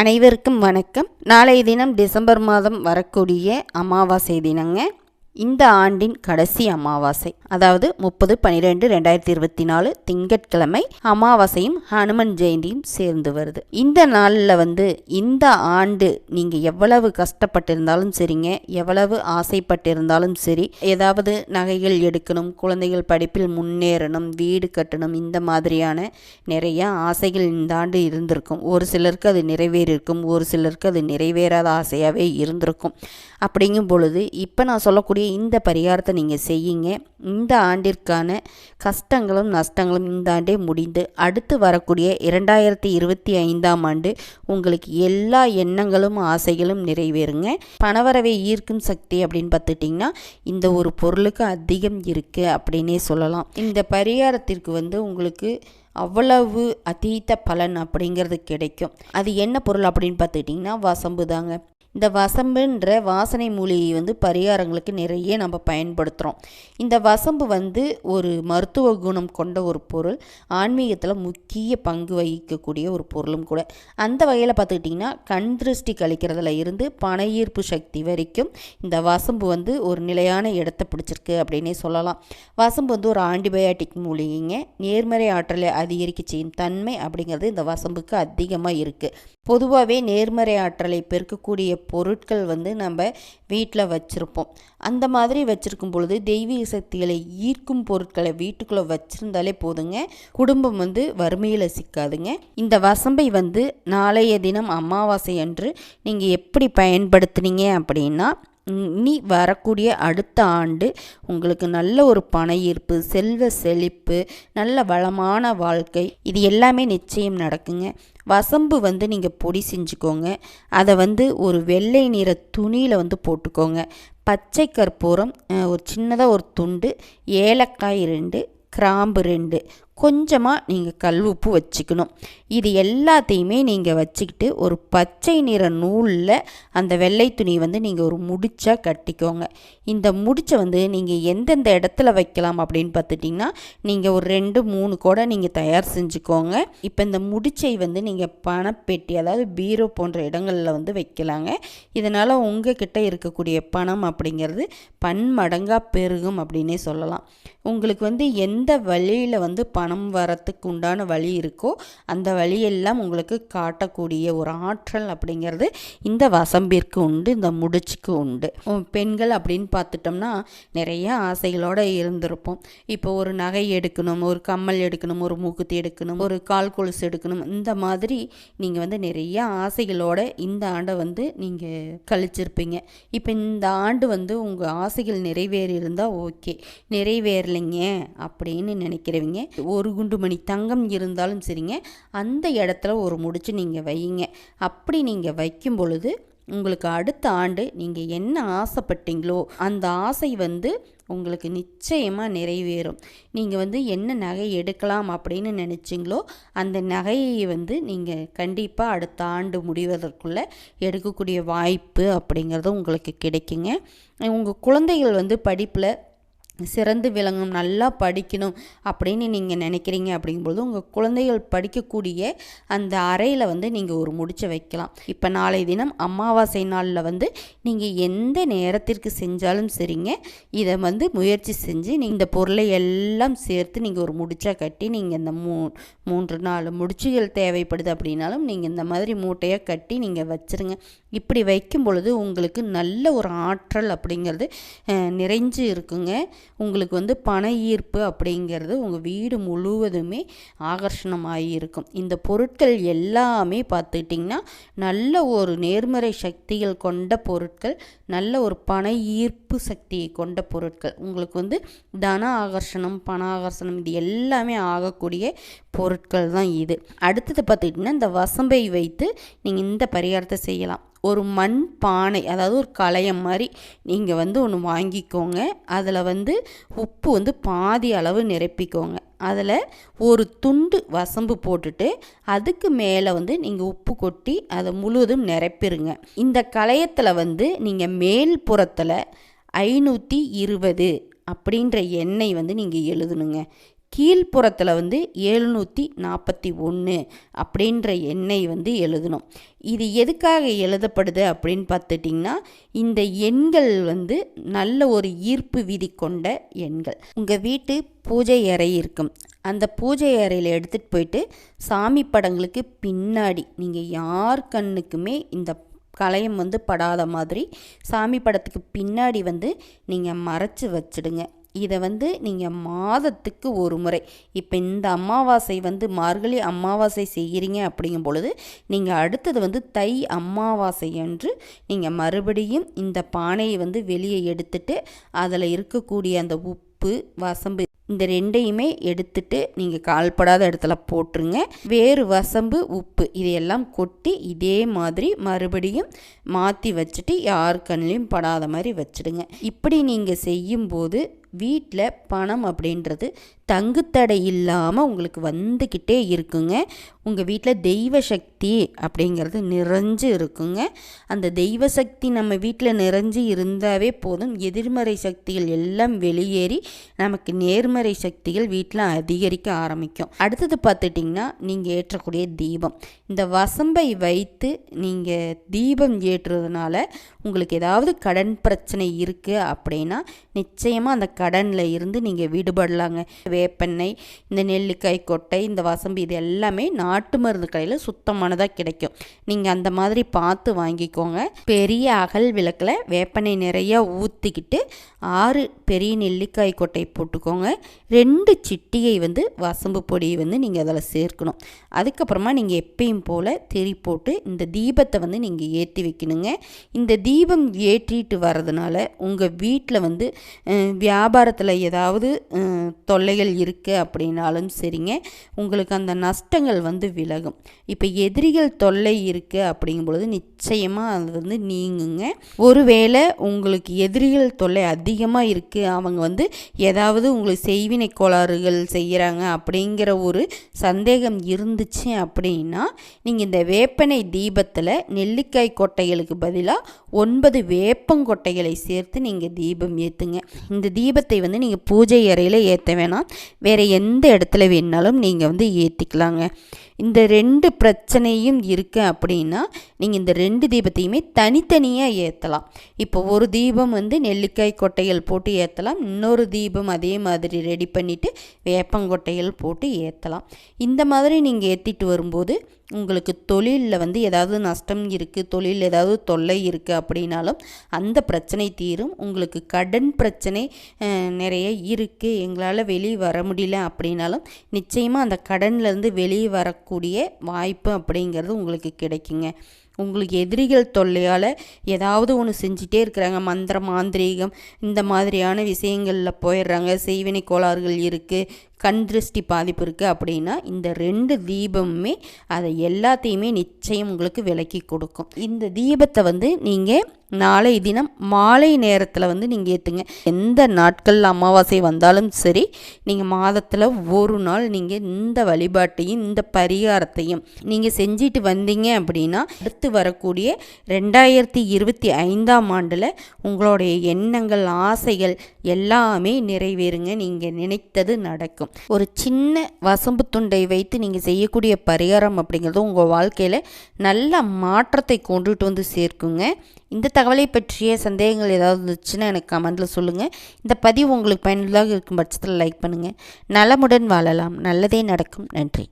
அனைவருக்கும் வணக்கம். நாளைய தினம் டிசம்பர் மாதம் வரக்கூடிய அமாவாசை தினங்க. இந்த ஆண்டின் கடைசி அமாவாசை அதாவது முப்பது பன்னிரெண்டு ரெண்டாயிரத்தி இருபத்தி நாலு திங்கட்கிழமை அமாவாசையும் ஹனுமன் ஜெயந்தியும் சேர்ந்து வருது. இந்த நாளில் வந்து இந்த ஆண்டு நீங்கள் எவ்வளவு கஷ்டப்பட்டிருந்தாலும் சரிங்க எவ்வளவு ஆசைப்பட்டிருந்தாலும் சரி ஏதாவது நகைகள் எடுக்கணும் குழந்தைகள் படிப்பில் முன்னேறணும் வீடு கட்டணும் இந்த மாதிரியான நிறைய ஆசைகள் இந்த ஆண்டு இருந்திருக்கும். ஒரு சிலருக்கு அது நிறைவேறியிருக்கும் ஒரு சிலருக்கு அது நிறைவேறாத ஆசையாகவே இருந்திருக்கும். அப்படிங்கும் பொழுது இப்போ நான் சொல்லக்கூடிய இந்த பரிகாரத்தை நீங்கள் செய்யுங்க. இந்த ஆண்டிற்கான கஷ்டங்களும் நஷ்டங்களும் இந்த ஆண்டே முடிந்து அடுத்து வரக்கூடிய இரண்டாயிரத்தி இருபத்தி ஐந்தாம் ஆண்டு உங்களுக்கு எல்லா எண்ணங்களும் ஆசைகளும் நிறைவேறுங்க. பணவரவை ஈர்க்கும் சக்தி அப்படின்னு பார்த்துட்டிங்கன்னா இந்த ஒரு பொருளுக்கு அதிகம் இருக்குது அப்படின்னே சொல்லலாம். இந்த பரிகாரத்திற்கு வந்து உங்களுக்கு அவ்வளவு அதீத பலன் அப்படிங்கிறது கிடைக்கும். அது என்ன பொருள் அப்படின்னு பார்த்துக்கிட்டிங்கன்னா வசம்பு தாங்க. இந்த வசம்புன்ற வாசனை மூலிகை வந்து பரிகாரங்களுக்கு நிறைய நம்ம பயன்படுத்துகிறோம் இந்த வசம்பு வந்து ஒரு மருத்துவ குணம் கொண்ட ஒரு பொருள். ஆன்மீகத்தில் முக்கிய பங்கு வகிக்கக்கூடிய ஒரு பொருளும் கூட. அந்த வகையில் பார்த்துக்கிட்டிங்கன்னா கண் திருஷ்டி கழிக்கிறதுல இருந்து பண ஈர்ப்பு சக்தி வரைக்கும் இந்த வசம்பு வந்து ஒரு நிலையான இடத்தை பிடிச்சிருக்கு அப்படின்னே சொல்லலாம். வசம்பு வந்து ஒரு ஆன்டிபயாட்டிக் மூலிகைங்க. நேர்மறை ஆற்றலை அதிகரிக்க செய்யும் தன்மை அப்படிங்கிறது இந்த வசம்புக்கு அதிகமாக இருக்குது பொதுவாகவே நேர்மறை ஆற்றலை பெருக்கக்கூடிய பொருட்கள் வந்து நம்ம வீட்டில் வச்சுருப்போம். அந்த மாதிரி வச்சுருக்கும் பொழுது தெய்வீக சக்திகளை ஈர்க்கும் பொருட்களை வீட்டுக்குள்ளே வச்சுருந்தாலே போதுங்க. குடும்பம் வந்து வறுமையில் சிக்காதுங்க. இந்த வசம்பை வந்து நாளைய தினம் அமாவாசை அன்று நீங்கள் எப்படி பயன்படுத்துனீங்க அப்படின்னா இனி வரக்கூடிய அடுத்த ஆண்டு உங்களுக்கு நல்ல ஒரு பண ஈர்ப்பு செல்வ செழிப்பு நல்ல வளமான வாழ்க்கை இது எல்லாமே நிச்சயம் நடக்குங்க. வசம்பு வந்து நீங்கள் பொடி செஞ்சுக்கோங்க. அதை வந்து ஒரு வெள்ளை நிற துணியில் வந்து போட்டுக்கோங்க. பச்சை கற்பூரம் ஒரு சின்னதாக ஒரு துண்டு ஏலக்காய் ரெண்டு கிராம்பு ரெண்டு. கொஞ்சமாக நீங்கள் கல் உப்பு வச்சுக்கணும். இது எல்லாத்தையுமே நீங்கள் வச்சுக்கிட்டு ஒரு பச்சை நிற நூலில் அந்த வெள்ளை துணி வந்து நீங்கள் ஒரு முடிச்சாக கட்டிக்கோங்க. இந்த முடிச்சை வந்து நீங்கள் எந்தெந்த இடத்துல வைக்கலாம் அப்படின்னு பார்த்துட்டிங்கன்னா நீங்கள் ஒரு ரெண்டு மூணு கூட நீங்கள் தயார் செஞ்சுக்கோங்க. இப்போ இந்த முடிச்சை வந்து நீங்கள் பணப்பெட்டி அதாவது பீரோ போன்ற இடங்களில் வந்து வைக்கலாங்க. இதனால் உங்கள் கிட்ட இருக்கக்கூடிய பணம் அப்படிங்கிறது பன்மடங்காக பெருகும் அப்படின்னே சொல்லலாம். உங்களுக்கு வந்து எந்த வழியில் வந்து பணம் பணம் வரத்துக்கு உண்டான வழி இருக்கோ அந்த வழியெல்லாம் உங்களுக்கு காட்டக்கூடிய ஒரு ஆற்றல் அப்படிங்கிறது இந்த வசம்பிற்கு உண்டு இந்த முடிச்சுக்கு உண்டு. பெண்கள் அப்படின்னு பார்த்துட்டோம்னா நிறைய ஆசைகளோடு இருந்திருப்போம். இப்போ ஒரு நகை எடுக்கணும் ஒரு கம்மல் எடுக்கணும் ஒரு மூக்குத்தி எடுக்கணும் ஒரு கால் கொலுசு எடுக்கணும் இந்த மாதிரி நீங்கள் வந்து நிறைய ஆசைகளோட இந்த ஆண்டை வந்து நீங்கள் கழிச்சிருப்பீங்க. இப்போ இந்த ஆண்டு வந்து உங்கள் ஆசைகள் நிறைவேறி இருந்தால் ஓகே. நிறைவேறலைங்க அப்படின்னு நினைக்கிறவங்க ஒரு குண்டு மணி தங்கம் இருந்தாலும் சரிங்க அந்த இடத்துல ஒரு முடிச்சு நீங்கள் வையுங்க. அப்படி நீங்கள் வைக்கும் பொழுது உங்களுக்கு அடுத்த ஆண்டு நீங்கள் என்ன ஆசைப்பட்டீங்களோ அந்த ஆசை வந்து உங்களுக்கு நிச்சயமாக நிறைவேறும். நீங்கள் வந்து என்ன நகை எடுக்கலாம் அப்படின்னு நினச்சிங்களோ அந்த நகையை வந்து நீங்கள் கண்டிப்பாக அடுத்த ஆண்டு முடிவதற்குள்ளே எடுக்கக்கூடிய வாய்ப்பு அப்படிங்கிறது உங்களுக்கு கிடைக்குங்க. உங்கள் குழந்தைகள் வந்து படிப்பில் சிறந்து விளங்கும் நல்லா படிக்கணும் அப்படின்னு நீங்கள் நினைக்கிறீங்க அப்படிங்கும்போது உங்கள் குழந்தைகள் படிக்கக்கூடிய அந்த அறையில் வந்து நீங்கள் ஒரு முடிச்சை வைக்கலாம். இப்போ நாளை தினம் அமாவாசை நாளில் வந்து நீங்கள் எந்த நேரத்திற்கு செஞ்சாலும் சரிங்க. இதை வந்து முயற்சி செஞ்சு இந்த பொருளை எல்லாம் சேர்த்து நீங்கள் ஒரு முடிச்சாக கட்டி நீங்கள் இந்த மூ மூன்று நாலு முடிச்சுகள் தேவைப்படுது அப்படின்னாலும் நீங்கள் இந்த மாதிரி மூட்டையாக கட்டி நீங்கள் வச்சுருங்க. இப்படி வைக்கும் பொழுது உங்களுக்கு நல்ல ஒரு ஆற்றல் அப்படிங்கிறது நிறைஞ்சு இருக்குங்க. உங்களுக்கு வந்து பண ஈர்ப்பு அப்படிங்கிறது உங்கள் வீடு முழுவதுமே ஆகர்ஷணமாகி இருக்கும். இந்த பொருட்கள் எல்லாமே பார்த்துக்கிட்டிங்கன்னா நல்ல ஒரு நேர்மறை சக்திகள் கொண்ட பொருட்கள் நல்ல ஒரு பண ஈர்ப்பு சக்தியை கொண்ட பொருட்கள். உங்களுக்கு வந்து தன ஆகர்ஷணம் பண ஆகர்ஷணம் இது எல்லாமே ஆகக்கூடிய பொருட்கள் தான் இது. அடுத்தது பார்த்துக்கிட்டிங்கன்னா இந்த வசம்பை வைத்து நீங்கள் இந்த பரிகாரத்தை செய்யலாம். ஒரு மண் பானை அதாவது ஒரு களையம் மாதிரி நீங்கள் வந்து ஒன்று வாங்கிக்கோங்க. அதில் வந்து உப்பு வந்து பாதி அளவு நிரப்பிக்கோங்க. அதில் ஒரு துண்டு வசம்பு போட்டுட்டு அதுக்கு மேலே வந்து நீங்கள் உப்பு கொட்டி அதை முழுவதும் நிரப்பிடுங்க இந்த களையத்தில் வந்து நீங்கள் மேல் புறத்தில் ஐநூற்றி இருபது அப்படின்ற எண்ணெய் வந்து நீங்கள் எழுதணுங்க. கீழ்ப்புறத்தில் வந்து எழுநூற்றி நாற்பத்தி ஒன்று அப்படின்ற எண்ணை வந்து எழுதணும். இது எதுக்காக எழுதப்படுது அப்படின்னு பார்த்துட்டிங்கன்னா இந்த எண்கள் வந்து நல்ல ஒரு ஈர்ப்பு விதி கொண்ட எண்கள். உங்கள் வீட்டு பூஜை அறை இருக்கும். அந்த பூஜை அறையில் எடுத்துகிட்டு போயிட்டு சாமி படங்களுக்கு பின்னாடி நீங்கள் யார் கண்ணுக்குமே இந்த கலையம் வந்து படாத மாதிரி சாமி படத்துக்கு பின்னாடி வந்து நீங்கள் மறைச்சி வச்சிடுங்க. இதை வந்து நீங்கள் மாதத்துக்கு ஒரு முறை. இப்போ இந்த அமாவாசை வந்து மார்கழி அமாவாசை செய்கிறீங்க அப்படிங்கும் பொழுது நீங்கள் அடுத்தது வந்து தை அமாவாசை என்று நீங்கள் மறுபடியும் இந்த பானையை வந்து வெளியே எடுத்துட்டு அதில் இருக்கக்கூடிய அந்த உப்பு வசம்பு இந்த ரெண்டையுமே எடுத்துட்டு நீங்கள் கால்படாத இடத்துல போட்டுருங்க. வேறு வசம்பு உப்பு இதையெல்லாம் கொட்டி இதே மாதிரி மறுபடியும் மாற்றி வச்சுட்டு யார் கண்ணிலையும் படாத மாதிரி வச்சுடுங்க. இப்படி நீங்கள் செய்யும்போது வீட்டில் பணம் அப்படின்றது தங்குத்தடை இல்லாமல் உங்களுக்கு வந்துக்கிட்டே இருக்குங்க. உங்கள் வீட்டில் தெய்வ சக்தி அப்படிங்கிறது நிறைஞ்சு இருக்குங்க. அந்த தெய்வ சக்தி நம்ம வீட்டில் நிறைஞ்சு இருந்தாவே போதும். எதிர்மறை சக்திகள் எல்லாம் வெளியேறி நமக்கு நேர்மறை சக்திகள் வீட்டில் அதிகரிக்க ஆரம்பிக்கும். அடுத்தது பார்த்துட்டிங்கன்னா நீங்கள் ஏற்றக்கூடிய தீபம். இந்த வசம்பை வைத்து நீங்கள் தீபம் ஏற்றுறதுனால உங்களுக்கு ஏதாவது கடன் பிரச்சனை இருக்குது அப்படின்னா நிச்சயமாக அந்த கடனில் இருந்து நீங்கள் விடுபடலாங்க. வேப்பெண்ணெய் இந்த நெல்லிக்காய் கொட்டை இந்த வசம்பு இது எல்லாமே நாட்டு மருந்து கடையில் சுத்தமானதாக கிடைக்கும். நீங்கள் அந்த மாதிரி பார்த்து வாங்கிக்கோங்க. பெரிய அகல் விளக்கில் வேப்பெண்ணெய் நிறையா ஊற்றிக்கிட்டு ஆறு பெரிய நெல்லிக்காய் கொட்டை போட்டுக்கோங்க. ரெண்டு சிட்டியை வந்து வசம்பு பொடியை வந்து நீங்கள் அதில் சேர்க்கணும். அதுக்கப்புறமா நீங்கள் எப்பயும் போல் திரி போட்டு இந்த தீபத்தை வந்து நீங்கள் ஏற்றி வைக்கணுங்க. இந்த தீபம் ஏற்றிட்டு வர்றதுனால உங்கள் வீட்டில் வந்து வியா வியாபாரத்தில் ஏதாவது தொல்லைகள் இருக்குது அப்படின்னாலும் சரிங்க. உங்களுக்கு அந்த நஷ்டங்கள் வந்து விலகும். இப்போ எதிரிகள் தொல்லை இருக்குது அப்படிங்கும் பொழுது நிச்சயமாக அது வந்து நீங்குங்க. ஒருவேளை உங்களுக்கு எதிரிகள் தொல்லை அதிகமாக இருக்குது அவங்க வந்து ஏதாவது உங்களுக்கு செய்வினை கோளாறுகள் செய்கிறாங்க அப்படிங்கிற ஒரு சந்தேகம் இருந்துச்சு அப்படின்னா நீங்கள் இந்த வேப்பனை தீபத்தில் நெல்லிக்காய் கொட்டைகளுக்கு பதிலாக ஒன்பது வேப்பங்கொட்டைகளை சேர்த்து நீங்கள் தீபம் ஏற்றுங்க இந்த தீபத்தை வந்து நீங்கள் பூஜை அறையில் ஏற்ற வேணாம். வேறு எந்த இடத்துல வேணாலும் நீங்கள் வந்து ஏற்றிக்கலாங்க இந்த ரெண்டு பிரச்சனையும் இருக்குது அப்படின்னா நீங்கள் இந்த ரெண்டு தீபத்தையுமே தனித்தனியாக ஏற்றலாம் இப்போ ஒரு தீபம் வந்து நெல்லிக்காய் கொட்டைகள் போட்டு ஏற்றலாம் இன்னொரு தீபம் அதே மாதிரி ரெடி பண்ணிவிட்டு வேப்பங்கொட்டைகள் போட்டு ஏற்றலாம் இந்த மாதிரி நீங்கள் ஏற்றிட்டு வரும்போது உங்களுக்கு தொழிலில் வந்து ஏதாவது நஷ்டம் இருக்குது தொழில் ஏதாவது தொல்லை இருக்குது அப்படின்னாலும் அந்த பிரச்சனை தீரும். உங்களுக்கு கடன் பிரச்சனை நிறைய இருக்குது எங்களால் வெளியே வர முடியல அப்படின்னாலும் நிச்சயமாக அந்த கடன்லேருந்து வெளியே வரக்கூடிய வாய்ப்பு அப்படிங்கிறது உங்களுக்கு கிடைக்குங்க. உங்களுக்கு எதிரிகள் தொல்லையால் ஏதாவது ஒன்று செஞ்சிட்டே இருக்கிறாங்க. மந்திர மாந்திரீகம் இந்த மாதிரியான விஷயங்களில் போயிடுறாங்க. செய்வினை கோளாறுகள் இருக்குது கண் திருஷ்டி பாதிப்பு இருக்குது அப்படின்னா இந்த ரெண்டு தீபமுமே அதை எல்லாத்தையுமே நிச்சயம் உங்களுக்கு விலக்கி கொடுக்கும். இந்த தீபத்தை வந்து நீங்கள் நாளை தினம் மாலை நேரத்தில் வந்து நீங்கள் ஏற்றுங்க எந்த நாட்களில் அமாவாசை வந்தாலும் சரி நீங்கள் மாதத்தில் ஒரு நாள் நீங்கள் இந்த வழிபாட்டையும் இந்த பரிகாரத்தையும் நீங்கள் செஞ்சுட்டு வந்தீங்க அப்படின்னா அடுத்து வரக்கூடிய ரெண்டாயிரத்தி இருபத்தி ஐந்தாம் ஆண்டில் உங்களுடைய எண்ணங்கள் ஆசைகள் எல்லாமே நிறைவேறுங்க. நீங்கள் நினைத்தது நடக்கும். இருக்கும். ஒரு சின்ன வசம்பு துண்டை வைத்து நீங்கள் செய்யக்கூடிய பரிகாரம் அப்படிங்கிறது உங்கள் வாழ்க்கையில் நல்ல மாற்றத்தை கொண்டுட்டு வந்து சேர்க்குங்க. இந்த தகவலை பற்றிய சந்தேகங்கள் ஏதாவது இருந்துச்சுன்னா எனக்கு கமெண்ட்டில் சொல்லுங்கள் இந்த பதிவு உங்களுக்கு பயனுள்ளதாக இருக்கும் பட்சத்தில் லைக் பண்ணுங்கள் நலமுடன் வாழலாம். நல்லதே நடக்கும். நன்றி.